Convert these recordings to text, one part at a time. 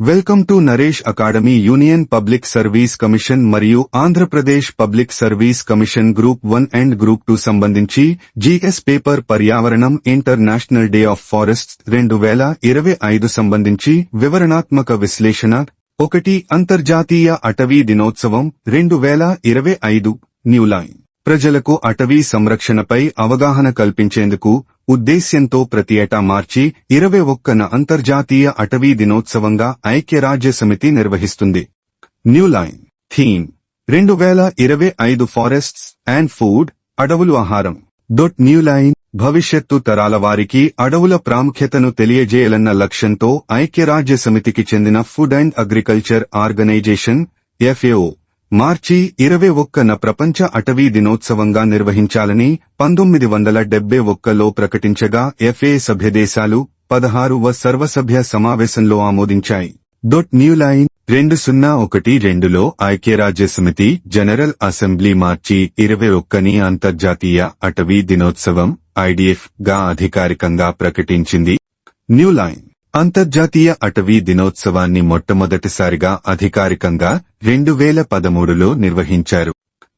Welcome to Naresh academy union public service commission మరియు Andhra Pradesh public service commission group one and group two సంబంధించి GS paper పర్యావరణం international day of forests రెండు వేల ఇరవై ఐదు సంబంధించి వివరణాత్మక విశ్లేషణ ఒకటి అంతర్జాతీయ అటవీ దినోత్సవం రెండు వేల ఇరవై ఐదు న్యూలైన్ ప్రజలకు అటవీ సంరక్షణపై అవగాహన కల్పించేందుకు ఉద్దేశ్యంతో ప్రతి ఏటా మార్చి ఇరవై ఒక్కన అంతర్జాతీయ అటవీ దినోత్సవంగా ఐక్యరాజ్య సమితి నిర్వహిస్తుంది. New line. థీమ్. రెండు వేల ఇరవై ఐదు ఫారెస్ట్స్ అండ్ ఫుడ్ అడవులు ఆహారం. Dot new line. భవిష్యత్తు తరాల వారికి అడవుల ప్రాముఖ్యతను తెలియజేయాలన్న లక్ష్యంతో ఐక్యరాజ్య సమితికి చెందిన food and agriculture organisation FAO. మార్చి ఇరవై ఒక్కన ప్రపంచ అటవీ దినోత్సవంగా నిర్వహించాలని పంతొమ్మిది వందల డెబ్బై ఒక్కలో ప్రకటించగా ఎఫ్ఏ సభ్యదేశాలు పదహారువ సర్వసభ్య సమావేశంలో ఆమోదించాయి. డొట్ న్యూ లైన్ రెండు సున్నా ఒకటి రెండులో ఐక్యరాజ్య సమితి జనరల్ అసెంబ్లీ మార్చి ఇరవై ఒక్కని అంతర్జాతీయ అటవీ దినోత్సవం ఐడిఎఫ్గా అధికారికంగా ప్రకటించింది. న్యూ లైన్ అంతర్జాతీయ అటవీ దినోత్సవాన్ని మొట్టమొదటిసారిగా అధికారికంగా రెండు వేల పదమూడులో నిర్వహించారు.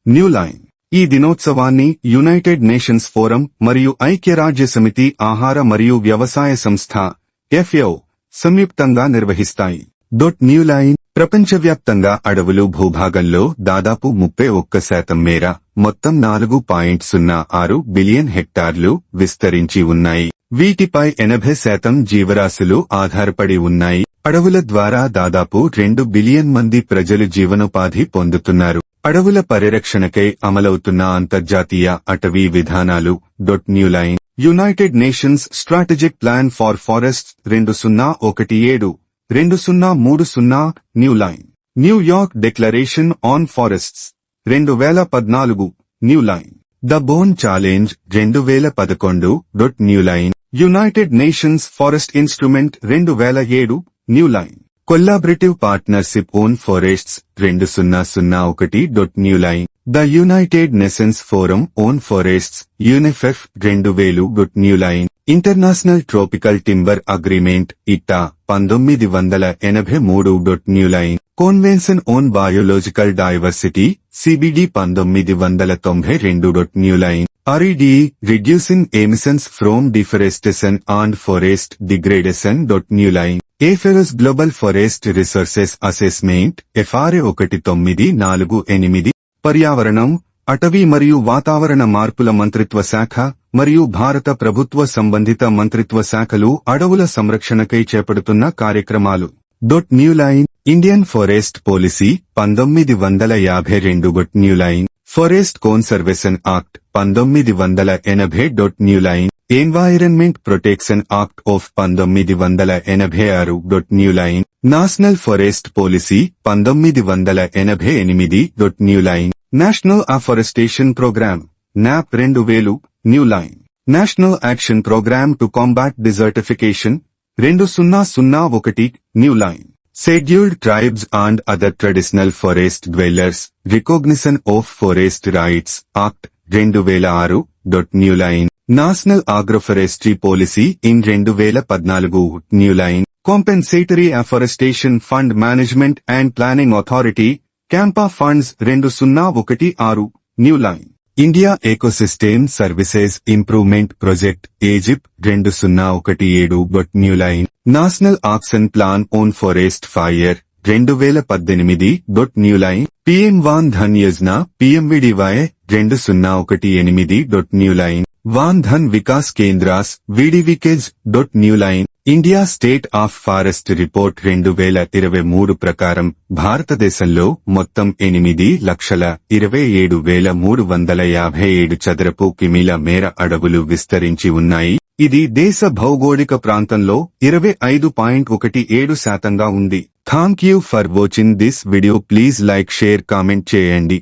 న్యూలైన్ ఈ దినోత్సవాన్ని యునైటెడ్ నేషన్స్ ఫోరం మరియు ఐక్యరాజ్య సమితి ఆహార మరియు వ్యవసాయ సంస్థ ఎఫ్ఏఓ సంయుక్తంగా నిర్వహిస్తాయి. Dot new line. ప్రపంచవ్యాప్తంగా అడవులు భూభాగంలో దాదాపు ముప్పై ఒక్క శాతం మేర మొత్తం నాలుగు పాయింట్ సున్నా ఆరు బిలియన్ హెక్టార్లు విస్తరించి ఉన్నాయి. వీటిపై ఎనభై శాతం జీవరాశులు ఆధారపడి ఉన్నాయి. అడవుల ద్వారా దాదాపు రెండు బిలియన్ మంది ప్రజలు జీవనోపాధి పొందుతున్నారు. అడవుల పరిరక్షణకై అమలవుతున్న అంతర్జాతీయ అటవీ విధానాలు. Dot new line United Nations strategic plan for forest రెండు సున్నా ఒకటి ఏడు రెండు సున్నా మూడు సున్నా new line New York declaration on forests రెండు వేల పద్నాలుగు new line the Bonn challenge రెండు వేల పదకొండు dot new line. United Nations forest instrument రెండు వేల ఏడు new line collaborative partnership on forests రెండు సున్నా సున్నా ఒకటి dot new line the United Nations forum on forests యూనిఫెఫ్ రెండు వేలు dot new line international tropical timber agreement ITTA పంతొమ్మిది వందల ఎనభై మూడు dot new line convention on biological diversity CBD పంతొమ్మిది వందల తొంభై రెండు dot new line RED, reducing emissions from deforestation and forest degradation. Dot line. Line ఏఫెరస్ global forest resources assessment FRA ఒకటి తొమ్మిది నాలుగు ఎనిమిది. పర్యావరణం అటవీ మరియు వాతావరణ మార్పుల మంత్రిత్వ శాఖ మరియు భారత ప్రభుత్వ సంబంధిత మంత్రిత్వ శాఖలు అడవుల సంరక్షణకై చేపడుతున్న కార్యక్రమాలు. Dot new line Indian forest policy పంతొమ్మిది వందల యాభై రెండు. Dot new line forest conservation act పంతొమ్మిది వందల ఎనభై dot new line environment protection act of పంతొమ్మిది వందల ఎనభై ఆరు dot new line national forest policy పంతొమ్మిది వందల ఎనభై ఎనిమిది dot new line national afforestation programme NAP రెండు వేలు new line national action programme to combat desertification రెండు సున్నా సున్నా ఒకటి new line. Scheduled tribes and other traditional forest dwellers recognition of forest rights act రెండు వేల ఆరు dot new line national agroforestry policy in రెండు వేల పద్నాలుగు new line compensatory afforestation fund management and planning authority CAMPA funds రెండు సున్నా ఒకటి ఆరు new line India ecosystem services improvement project ఏజిప్ రెండు సున్నా ఒకటి ఏడు but new line national action plan on forest fire రెండు వేల పద్దెనిమిది dot new line PM Van Dhan Yojana PMVDY రెండు సున్నా ఒకటి ఎనిమిది dot new line Van Dhan Vikas Kendras VDVKs dot new line India state of forest report రెండు వేల ఇరవై మూడు ప్రకారం భారతదేశంలో మొత్తం ఎనిమిది లక్షల ఇరవై ఏడు వేల మూడు వందల యాభై ఏడు చదరపు కిమీల మేర అడవులు విస్తరించి ఉన్నాయి. ఇది దేశ భౌగోళిక ప్రాంతంలో ఇరవై ఐదు పాయింట్ ఒకటి ఏడు శాతంగా ఉంది. Thank you for watching this video please like share comment చేయండి.